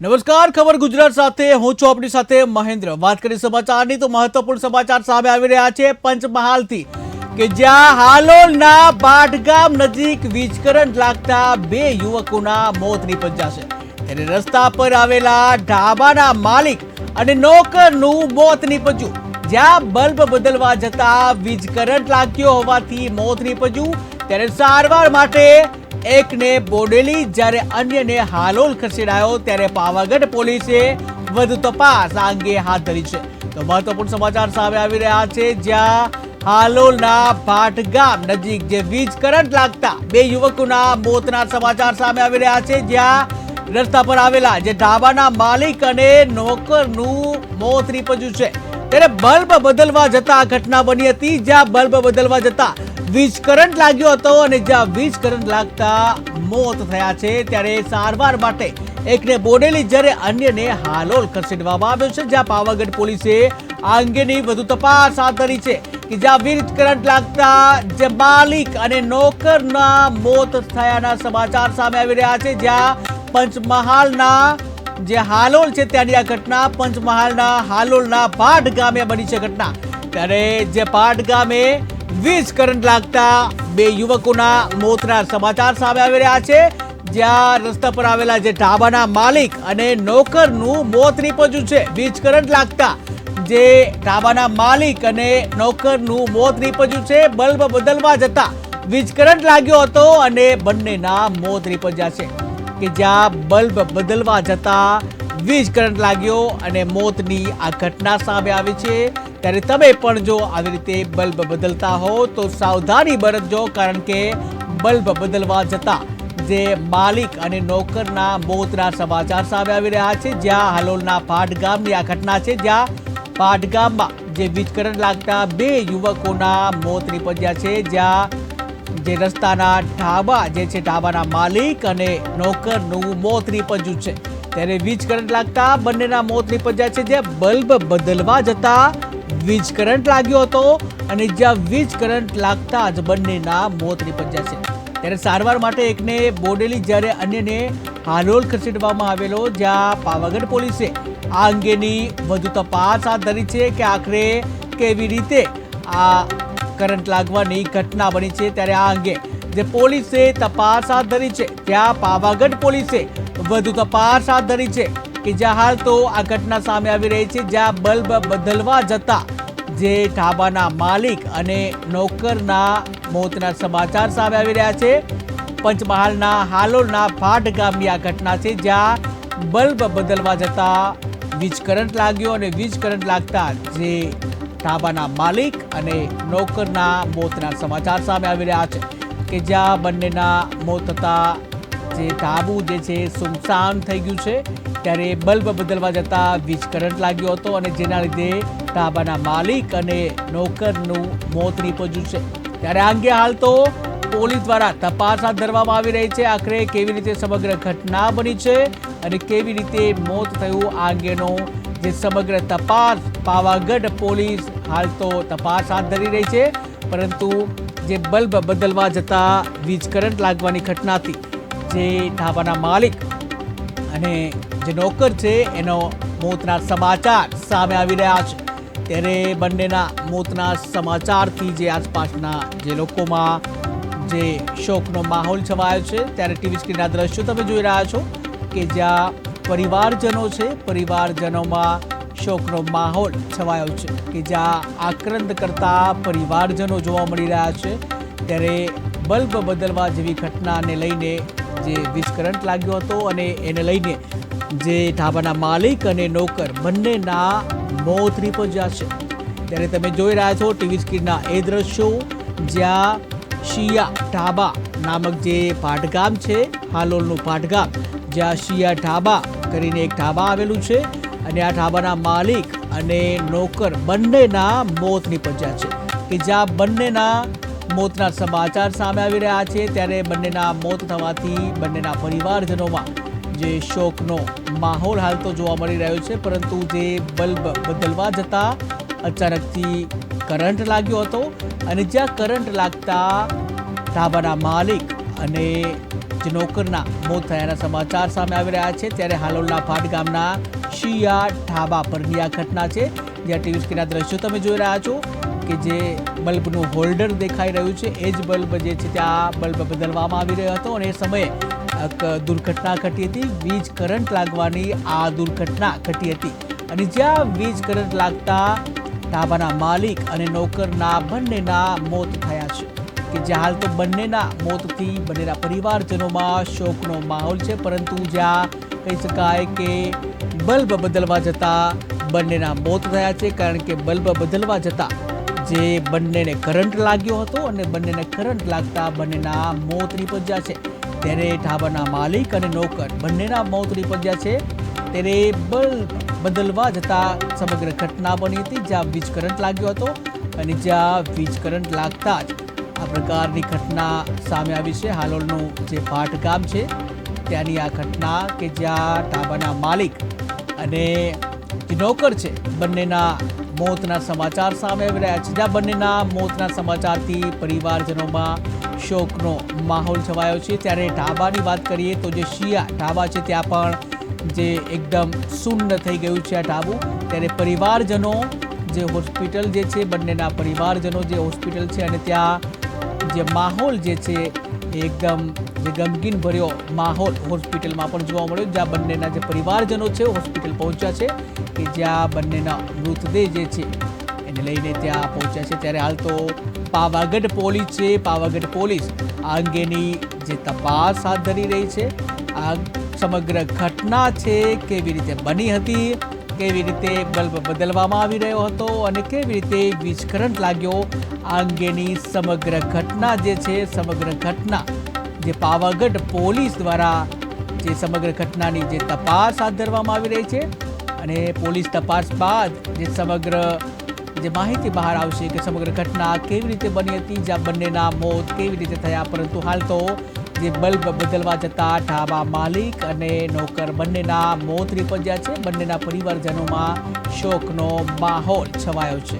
નમસ્કાર, ખબર ગુજરાત સાથે. હું છું આપણી સાથે મહેન્દ્ર. વાત કરી સમાચારની તો મહત્વપૂર્ણ સમાચાર સામે આવી રહ્યા છે પંચમહાલથી, કે જ્યાં હાલોલના બાટગામ નજીક વીજ કરંટ લાગતા બે યુવકોના મોત નિપજ્યા છે. ત્યારે રસ્તા પર આવેલા ઢાબાના માલિક અને નોકરનું મોત નિપજ્યું. જ્યાં બલ્બ બદલવા જતા વીજ કરંટ લાગ્યો હોવાથી મોત નીપજ્યું. ત્યારે સારવાર માટે એકને બોડેલી જ્યારે અન્યને હાલોલ ખસેડાયો, ત્યારે પાવાગઢ પોલીસે વધુ તપાસ આ અંગે હાથ ધરી છે. તો મહત્વપૂર્ણ સમાચાર સામે આવી રહ્યા છે, જ્યાં હાલોલના ભાટગામ નજીક જે વીજ કરંટ લાગતા બે યુવકોના મોતના સમાચાર સામે આવી રહ્યા છે, જ્યાં રસ્તા પર આવેલા જે ઢાબાના માલિક અને નોકરનું મોત નીપજ્યું છે. ત્યારે બલ્બ બદલવા જતા ઘટના બની હતી, જ્યાં બલ્બ બદલવા જતા વીજ કરંટ લાગ્યો હતો અને જ્યાં વીજ કરંટ લાગતા મોત થયા છે, ત્યારે સારવાર માટે એકને બોડેલી જ્યારે અન્યને હાલોલ ખસેડવામાં આવ્યો છે, જ્યાં પાવાગઢ પોલીસે આ અંગેની વધુ તપાસ હાથ ધરી છે કે જ્યાં વીજ કરંટ લાગતા જે માલિક અને નોકરના મોત થયાના સમાચાર સામે આવી રહ્યા છે, જ્યાં પંચમહાલના જે હાલોલ છે, ત્યાંની આ ઘટના પંચમહાલના હાલોલના પાટ ગામે બની છે ઘટના. ત્યારે જે પાટ ગામે વીજ કરંટ લાગતા બે યુવકોના મોતના સમાચાર સામે આવી રહ્યા છે. જ્યાં રસ્તા પર આવેલા જે ઢાબાના માલિક અને નોકરનું મોત નીપજ્યું છે. વીજ કરંટ લાગતા જે ઢાબાના માલિક અને નોકરનું મોત નીપજ્યું છે, બલ્બ બદલવા જતા વીજ કરંટ લાગ્યો હતો અને બંનેના મોત નીપજ્યા છે. કે જ્યાં બલ્બ બદલવા જતા વીજ કરંટ લાગ્યો અને મોતની આ ઘટના સામે આવી છે. ત્યારે તમે પણ જો આવી રીતે બલ્બ બદલતા હો, તો સાવધાની બરતજો કારણ કે બલ્બ બદલવા જતા જે માલિક અને નોકરના મોતના સમાચાર સામે આવી રહ્યા છે. જ્યાં હાલોલના પાટ ગામની આ ઘટના છે. જ્યાં પાટ ગામમાં જે વીજ કરંટ લાગતા બે યુવકોના મોત નિપજ્યા છે. જ્યાં જે રસ્તાના ઢાબા જે છે, ઢાબાના માલિક અને નોકરનું મોત નિપજ્યું છે. ત્યારે વીજ કરંટ લાગતા બંનેના મોત નિપજ્યા છે. જે બલ્બ બદલવા જતા વીજ કરંટ લાગ્યો હતો અને જ્યાં વીજ કરંટ લાગતા જ બંનેના મોત નિપજ્યા છે. ત્યારે સારવાર માટે એકને બોડેલી જ્યારે અન્યને હાલોલ ખસેડવામાં આવેલો, જ્યાં પાવાગઢ પોલીસે આ અંગેની વધુ તપાસ હાથ ધરી છે કે આખરે કેવી રીતે આ કરંટ લાગવાની ઘટના બની છે. ત્યારે આ અંગે જે પોલીસે તપાસ હાથ ધરી છે, ત્યાં પાવાગઢ પોલીસે વધુ તપાસ હાથ ધરી છે કે જ્યાં હાલ તો આ ઘટના સામે આવી રહી છે, જ્યાં બલ્બ બદલવા જતા જે ઢાબાના માલિક અને નોકરના મોતના સમાચાર સામે આવી રહ્યા છે. પંચમહાલના હાલોલના ભાટ ગામની આ ઘટના છે, જ્યાં બલ્બ બદલવા જતા વીજ કરંટ લાગ્યો અને વીજ કરંટ લાગતા જે ઢાબાના માલિક અને નોકરના મોતના સમાચાર સામે આવી રહ્યા છે. કે જ્યાં બંનેના મોત થતા જે ધાબુ જે છે સુમસામ થઈ ગયું છે, ત્યારે બલ્બ બદલવા જતા વીજ કરંટ લાગ્યો હતો અને જેના લીધે ધાબાના માલિક અને નોકરનું મોત નીપજ્યું છે. ત્યારે આ અંગે હાલ તો પોલીસ દ્વારા તપાસ હાથ ધરવામાં આવી રહી છે. આખરે કેવી રીતે સમગ્ર ઘટના બની છે અને કેવી રીતે મોત થયું આ અંગેનો જે સમગ્ર તપાસ પાવાગઢ પોલીસ હાલ તો તપાસ હાથ ધરી રહી છે. પરંતુ જે બલ્બ બદલવા જતા વીજ કરંટ લાગવાની ઘટના હતી જે ઢાબાના માલિક અને જે નોકર છે, એનો મોતના સમાચાર સામે આવી રહ્યા છે. ત્યારે બંનેના મોતના સમાચારથી જે આસપાસના જે લોકોમાં જે શોકનો માહોલ છવાયો છે, ત્યારે ટીવી સ્ક્રીનના દ્રશ્યો તમે જોઈ રહ્યા છો કે જ્યાં પરિવારજનો છે, પરિવારજનોમાં શોકનો માહોલ છવાયો છે કે જ્યાં આક્રંદ કરતા પરિવારજનો જોવા મળી રહ્યા છે. ત્યારે બલ્બ બદલવા જેવી ઘટનાને લઈને જે વીજ કરંટ લાગ્યો હતો અને એને લઈને જે ઢાબાના માલિક અને નોકર બંનેના મોત નીપજ્યા છે. ત્યારે તમે જોઈ રહ્યા છો ટીવી સ્ક્રીનના એ દ્રશ્યો જ્યાં શિયા ઢાબા નામક જે પાટગામ છે, હાલોલનું પાટગામ, જ્યાં શિયા ઢાબા કરીને એક ઢાબા આવેલું છે. અને આ ઢાબાના માલિક અને નોકર બંનેના મોત નીપજ્યા છે. કે જ્યાં બંનેના મોતના સમાચાર સામે આવી રહ્યા છે, ત્યારે બંનેના મોત થવાથી બંનેના પરિવારજનોમાં જે શોકનો માહોલ હાલ તો જોવા મળી રહ્યો છે, પરંતુ જે બલ્બ બદલવા જતા અચાનકથી કરંટ લાગ્યો હતો અને જ્યાં કરંટ લાગતા ઢાબાના માલિક અને નોકરના મોત થયાના સમાચાર સામે આવી રહ્યા છે. ત્યારે હાલોલના ફાટ ગામના શિયા ઢાબા પરની આ ઘટના છે. જ્યાં ટીવી સ્ક્રીનના દ્રશ્યો તમે જોઈ રહ્યા છો કે જે બલ્બનું હોલ્ડર દેખાઈ રહ્યું છે. એ જ બલ્બ જે છે ત્યાં બલ્બ બદલવામાં આવી રહ્યો હતો અને એ સમયે દુર્ઘટના ઘટી હતી. વીજ કરંટ લાગવાની આ દુર્ઘટના ઘટી હતી. અને જ્યાં વીજ કરંટ લાગતા ઢાબાના માલિક અને નોકરના બંનેના મોત થયા કે જે હાલ તો બંનેના મોતથી બંનેના પરિવારજનોમાં શોકનો માહોલ છે, પરંતુ જ્યાં કહી શકાય કે બલ્બ બદલવા જતા બંનેના મોત થયા છે, કારણ કે બલ્બ બદલવા જતા જે બંનેને કરંટ લાગ્યો હતો અને બંનેને કરંટ લાગતા બંનેના મોત નિપજ્યા છે. ત્યારે ઢાબાના માલિક અને નોકર બંનેના મોત નિપજ્યા છે. ત્યારે બલ્બ બદલવા જતા સમગ્ર ઘટના બની હતી, જ્યાં વીજ કરંટ લાગ્યો હતો અને જ્યાં વીજ કરંટ લાગતા જ આ પ્રકારની ઘટના સામે આવી છે. હાલોલનું જે ભાટ ગામ છે, ત્યાંની આ ઘટના કે જ્યાં ઢાબાના માલિક અને જે નોકર છે, બંનેના મોતના સમાચાર સામે આવી રહ્યા છે. જ્યાં બંનેના મોતના સમાચારથી પરિવારજનોમાં શોકનો માહોલ છવાયો છે. ત્યારે ઢાબાની વાત કરીએ તો જે શિયા ઢાબા છે, ત્યાં પણ જે એકદમ શૂન્ય થઈ ગયું છે આ ઢાબું. ત્યારે પરિવારજનો જે હોસ્પિટલ જે છે, બંનેના પરિવારજનો જે હોસ્પિટલ છે અને ત્યાં જે માહોલ જે છે એકદમ જે ગમગીન ભર્યો માહોલ હોસ્પિટલમાં પણ જોવા મળ્યો, જ્યાં બંનેના જે પરિવારજનો છે, હોસ્પિટલ પહોંચ્યા છે કે જ્યાં બંનેના મૃતદેહ જે છે એને લઈને ત્યાં પહોંચ્યા છે. ત્યારે હાલ તો પાવાગઢ પોલીસ છે. પાવાગઢ પોલીસ આ અંગેની જે તપાસ હાથ ધરી રહી છે. આ સમગ્ર ઘટના છે, કેવી રીતે બની હતી કેવી રીતે બલ્બ બદલવામાં આવી રહ્યો હતો અને કેવી રીતે વીજ કરંટ લાગ્યો? આ અંગેની સમગ્ર ઘટના જે છે, સમગ્ર ઘટના જે પાવાગઢ પોલીસ દ્વારા જે સમગ્ર ઘટનાની જે તપાસ હાથ ધરવામાં આવી રહી છે અને પોલીસ તપાસ બાદ જે સમગ્ર જે માહિતી બહાર આવશે કે સમગ્ર ઘટના કેવી રીતે બની હતી, જ્યાં બંનેના મોત કેવી રીતે થયા, પરંતુ હાલ તો જે બલ્બ બદલવા જતા ઢાબા માલિક અને નોકર બંનેના મોત નીપજ્યા છે. બંનેના પરિવારજનોમાં શોકનો માહોલ છવાયો છે.